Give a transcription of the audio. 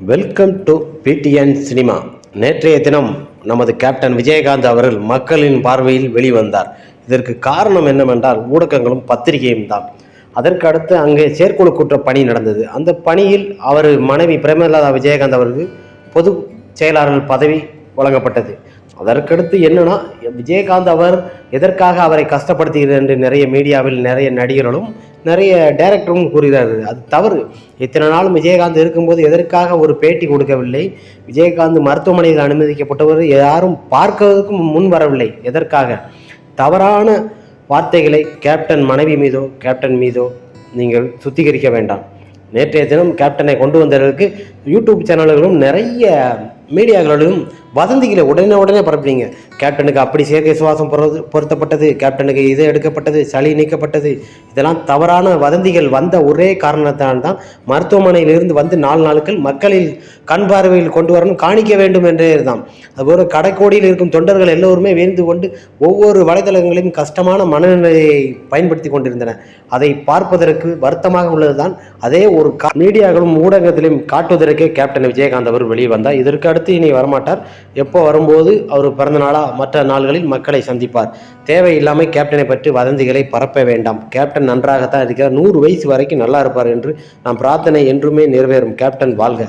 Welcome to PTN cinema நேற்றைய தினம் நமது கேப்டன் விஜயகாந்த் அவர்கள் மக்களின் பார்வையில் வெளிவந்தார். இதற்கு காரணம் என்னவென்றால் ஊடகங்களும் பத்திரிகையும் தான். அதற்கு அடுத்து அங்கே செயற்குழு கூட்ட பணி நடந்தது. அந்த பணியில் அவர் மனைவி பிரேமலதா விஜயகாந்த் அவருக்கு பொது செயலாளர் பதவி வழங்கப்பட்டது. அதற்கடுத்து என்னன்னா விஜயகாந்த் அவர் எதற்காக அவரை கஷ்டப்படுத்துகிறது என்று நிறைய மீடியாவில் நிறைய நடிகர்களும் நிறைய டைரக்டரும் கூறுகிறார்கள் அது தவறு. இத்தனை நாளும் விஜயகாந்த் இருக்கும்போது எதற்காக ஒரு பேட்டி கொடுக்கவில்லை? விஜயகாந்த் மருத்துவமனையில் அனுமதிக்கப்பட்டவர் யாரும் பார்க்கிறதுக்கும் முன் வரவில்லை. எதற்காக? தவறான வார்த்தைகளை கேப்டன் மனைவி மீதோ கேப்டன் மீதோ நீங்கள் சுத்திகரிக்க வேண்டாம். நேற்றைய தினம் கேப்டனை கொண்டு வந்தவர்களுக்கு யூடியூப் சேனல்களும் நிறைய மீடியாக்களிலும் வதந்திகளை உடனே உடனே பரப்புறீங்க கேப்டனுக்கு அப்படி செயற்கை சுவாசம் பொறது பொருத்தப்பட்டது கேப்டனுக்கு இது எடுக்கப்பட்டது சளி நீக்கப்பட்டது இதெல்லாம் தவறான வதந்திகள் வந்த ஒரே காரணத்தால் தான் மருத்துவமனையிலிருந்து வந்து நாலு நாட்கள் மக்களில் கண் பார்வையில் கொண்டு வரணும் காணிக்க வேண்டும் என்றே தான். அதுபோல் கடைக்கோடியில் இருக்கும் தொண்டர்கள் எல்லோருமே வேந்து கொண்டு ஒவ்வொரு வலைதளங்களையும் கஷ்டமான மனநிலையை பயன்படுத்தி கொண்டிருந்தன. அதை பார்ப்பதற்கு வருத்தமாக உள்ளதுதான். அதே ஒரு மீடியாக்களும் ஊடகத்திலும் காட்டுவதற்கே கேப்டன் விஜயகாந்த் அவர் வெளியே வந்தார். இதற்கு அடுத்து இனி வரமாட்டார். எப்போ வரும்போது அவர் பிறந்த நாளாக மற்ற நாள்களில் மக்களை சந்திப்பார். தேவையில்லாமல் கேப்டனை பற்றி வதந்திகளை பரப்ப வேண்டாம். கேப்டன் நன்றாகத்தான் இருக்கிறார். நூறு வயசு வரைக்கும் நல்லா இருப்பார் என்று நாம் பிரார்த்தனை என்றுமே நிறைவேறும். கேப்டன் வாழ்க.